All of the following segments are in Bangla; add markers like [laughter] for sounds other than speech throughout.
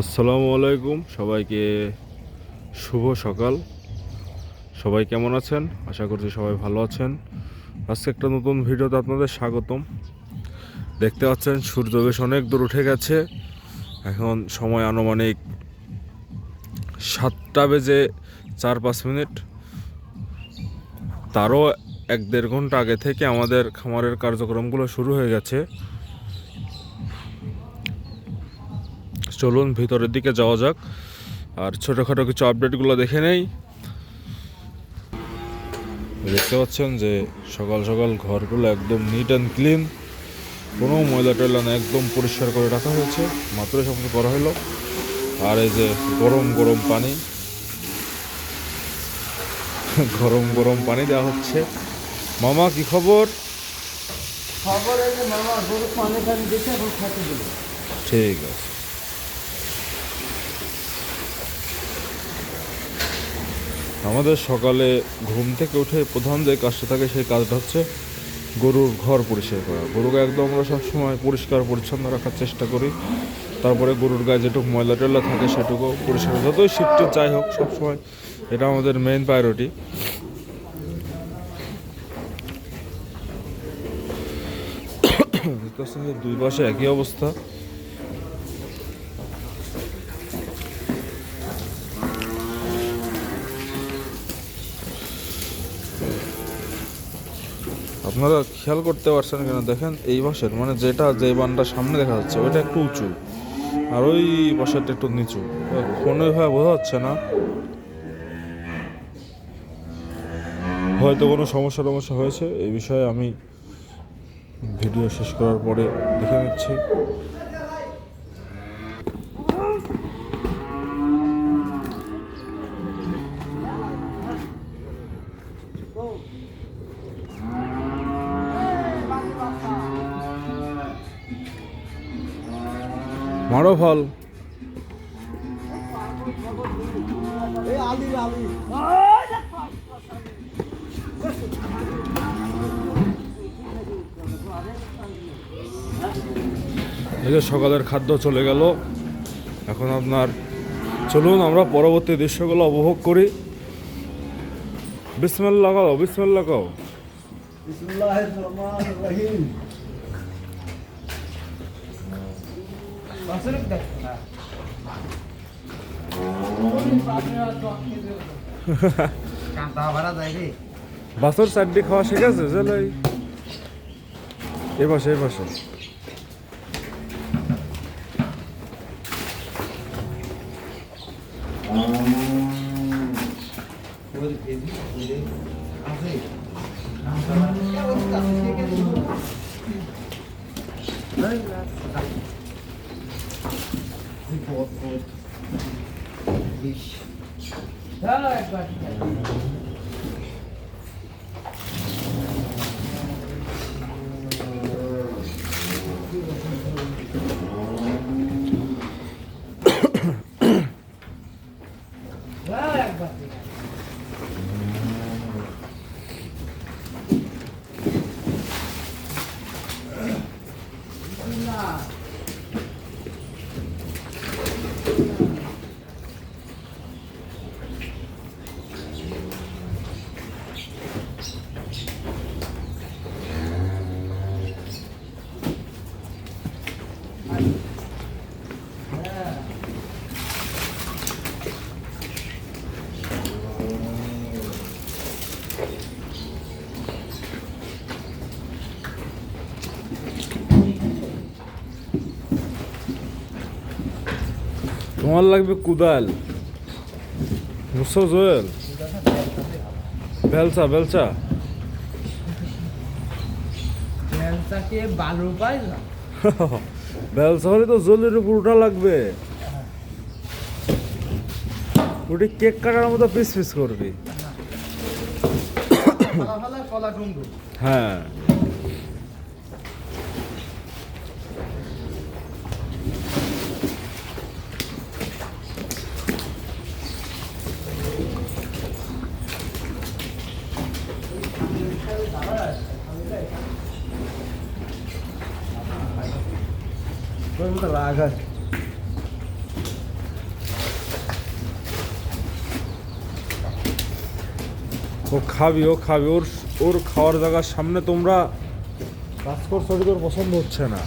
আসসালামু আলাইকুম। সবাইকে শুভ সকাল। সবাই কেমন আছেন? আশা করছি সবাই ভালো আছেন। আজকে একটা নতুন ভিডিওতে আপনাদের স্বাগতম। দেখতে পাচ্ছেন, সূর্য বেশ অনেক দূর উঠে গেছে। এখন সময় আনুমানিক সাতটা বেজে চার পাঁচ মিনিট। তারও এক দেড় ঘণ্টা আগে থেকে আমাদের খামারের কার্যক্রমগুলো শুরু হয়ে গেছে। চলুন ভিতরের দিকে যাওয়া যাক। আর ছোটোখাটো কিছু আপডেটগুলো দেখে নেই। দেখতে পাচ্ছেন যে সকাল সকাল ঘরগুলো একদম নিট অ্যান্ড ক্লিন কোনো ময়লা টয়লা না একদম পরিষ্কার করে রাখা হয়েছে। মাত্রই সমস্ত করা হলো। আর এই যে গরম গরম পানি। গরম গরম পানি দেওয়া হচ্ছে। মামা কি খবর? মামা গরু পানি ঠিক আছে। আমাদের সকালে ঘুম থেকে উঠে প্রধান যে কাজটা থাকে সেই কাজটা হচ্ছে গরুর ঘর পরিষ্কার করা। গরুকে একদম আমরা সবসময় পরিষ্কার পরিচ্ছন্ন রাখার চেষ্টা করি। তারপরে গরুর গায়ে যেটুকু ময়লা টয়লা থাকে সেটুকু পরিষ্কার যতই শীতটি যাই হোক, সবসময় এটা আমাদের মেইন [coughs] প্রায়োরিটি দুই পাশে একই অবস্থা। আপনারা খেয়াল করতে পারছেন কেন, দেখেন এই পাশের মানে যেটা, যে বানটা সামনে দেখা যাচ্ছে, ওইটা একটু উঁচু। আর ওই বাসাটা একটু নিচু। ফোনে ভাবে বোঝা যাচ্ছে না। হয়তো কোনো সমস্যা টমস্যা হয়েছে, এই বিষয়ে আমি ভিডিও শেষ করার পরে দেখে নিচ্ছি। মারো ফল। সকালের খাদ্য চলে গেল। এখন আপনার চলুন আমরা পরবর্তী দৃশ্যগুলো উপভোগ করি। বিসমেল লাগাও বিসমেল লাগাও বিসমিল্লাহির রহমানির রহিম। বাসরক দেখ কান্তা ভাড়া যায় রে বাসর চারটি খাওয়া শিখেছে চলে এ পাশে এ পাশে তোমার লাগবে কুদাল। বুঝছ জোয়েল? বেলচা বেলচা। বেলচা হলে তো জলের উপর উঠা লাগবে। ওটি কেক কাটার মতো পিস পিস করবি। টুঙ্গু হ্যাঁ। అంత లాగాలి ও খাবি ও খাবি, ওর ওর খাওয়ার জায়গার সামনে তোমরা কাজ করছ পছন্দ হচ্ছে না।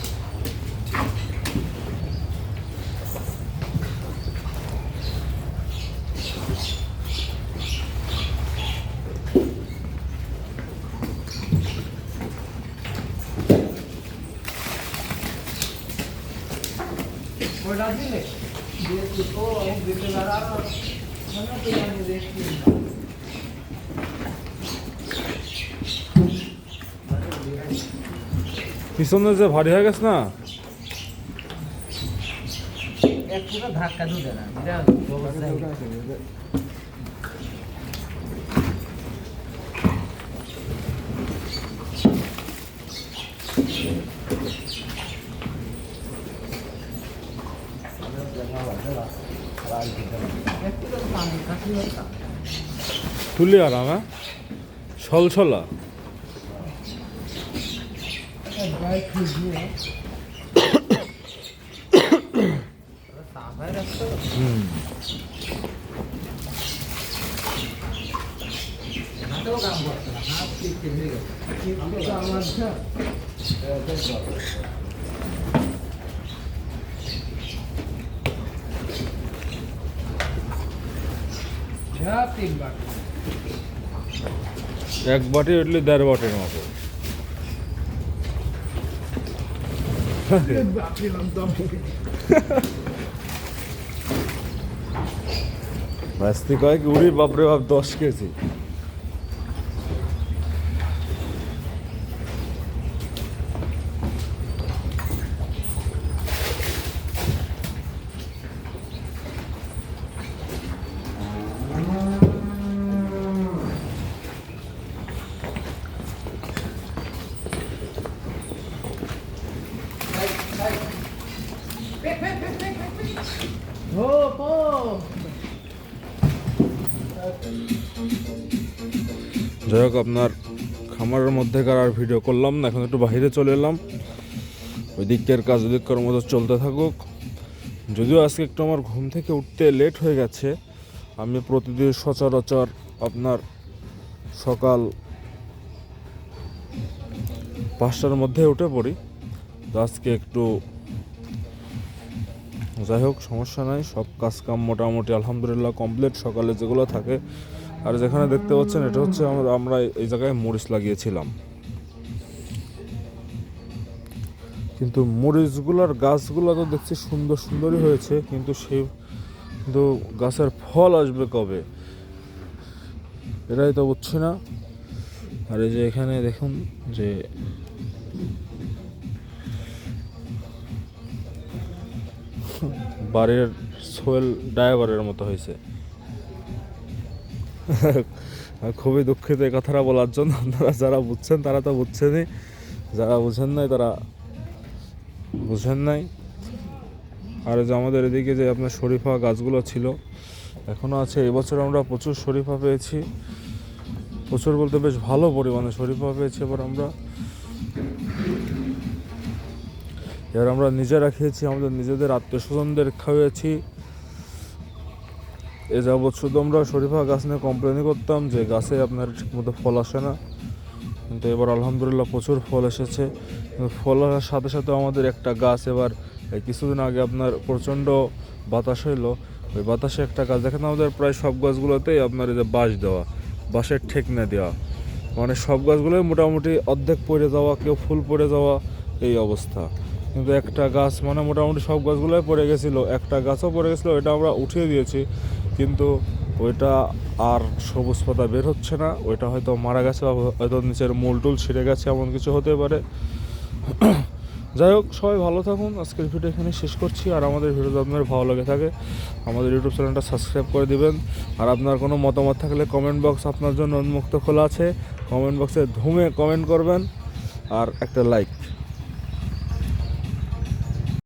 পিছনে যে ভারী হয়ে গেছে না ধাক্কা দিতে না তুলি আরাম হ্যাঁ ছলছলা গায়ে খুঁজিয়ে সাফাই রাখতো হুম হাতেও কাম করতো না হাত ঠিক হয়ে গেছে কিন্তু আমার এক বাটি ইডলি দেড় বাটির মতো। [laughs] ব্যস্তি কয়েক উড়ি বাপরে বাপ দশ কেজি। যাই হোক, আপনার খামারের মধ্যেকার আর ভিডিও করলাম না, এখন একটু বাইরে চলে এলাম। ওই দিকের কাজ ওই দিককার মতো চলতে থাকুক। যদিও আজকে একটু আমার ঘুম থেকে উঠতে লেট হয়ে গেছে, আমি প্রতিদিন সচরাচর আপনার সকাল পাঁচটার মধ্যে উঠে পড়ি। আজকে একটু যাই হোক, সমস্যা নাই, সব কাজ কাম মোটামুটি, আলহামদুলিল্লাহ কমপ্লিট সকালে যেগুলো থাকে, আর যেখানে দেখতে পাচ্ছেন, এটা হচ্ছে আমরা এই জায়গায় মরিচ লাগিয়েছিলাম। কিন্তু মরিচগুলোর গাছগুলো তো দেখছি সুন্দর সুন্দরই হয়েছে, কিন্তু সে কিন্তু গাছের ফল আসবে কবে? এটাই তো বুঝছি না। আর এই যে এখানে দেখুন যে বাড়ির সোয়েল ড্রাইভারের মতো হয়েছে। খুবই দুঃখিত এই কথাটা বলার জন্য। আপনারা যারা বুঝছেন, তারা তো বুঝছেনই। যারা বুঝেন নাই, তারা বুঝেন নাই। আর যে আমাদের এদিকে যে আপনার শরীফা গাছগুলো ছিল এখনও আছে। এবছর আমরা প্রচুর শরীফা পেয়েছি। প্রচুর বলতে বেশ ভালো পরিমাণে শরীফা পেয়েছি এবার আমরা। এবার আমরা নিজেরা খেয়েছি, আমাদের নিজেদের আত্মীয় স্বজনদের খাওয়াইছি এ যাবৎ শুধু আমরা শরীফা গাছ নিয়ে কমপ্লেনই করতাম যে গাছে আপনার ঠিকমতো ফল আসে না। কিন্তু এবার আলহামদুলিল্লাহ প্রচুর ফল এসেছে। ফল আসার সাথে সাথে আমাদের একটা গাছ এবার কিছুদিন আগে আপনার প্রচণ্ড বাতাস হইল। ওই বাতাসে একটা গাছ, দেখেন আমাদের প্রায় সব গাছগুলোতেই আপনার এই যে বাঁশ দেওয়া, বাঁশের ঠেকনা দেওয়া। মানে সব গাছগুলোই মোটামুটি অর্ধেক পড়ে যাওয়া, কেউ ফুল পড়ে যাওয়া, এই অবস্থা। কিন্তু একটা গাছ মানে মোটামুটি সব গাছগুলোই পড়ে গেছিল। একটা গাছও পড়ে গেছিল ওইটা আমরা উঠিয়ে দিয়েছি। কিন্তু ওইটা আর সবুজ পাতা বের হচ্ছে না। ওইটা হয়তো মারা গেছে বা হয়তো নিচের মূল টুল ছিঁড়ে গেছে, এমন কিছু হতে পারে। [clears throat] যাই হোক, সবাই ভালো থাকুন। আজকের ভিডিও এখানে শেষ করছি। আর আমাদের ভিডিও আপনার ভালো লাগে থাকে, আমাদের ইউটিউব চ্যানেলটা সাবস্ক্রাইব করে দিবেন। আর আপনার কোনো মতামত থাকলে কমেন্ট বক্স আপনার জন্য উন্মুক্ত খোলা আছে। কমেন্ট বক্সে ধুমে কমেন্ট করবেন। আর একটা লাইক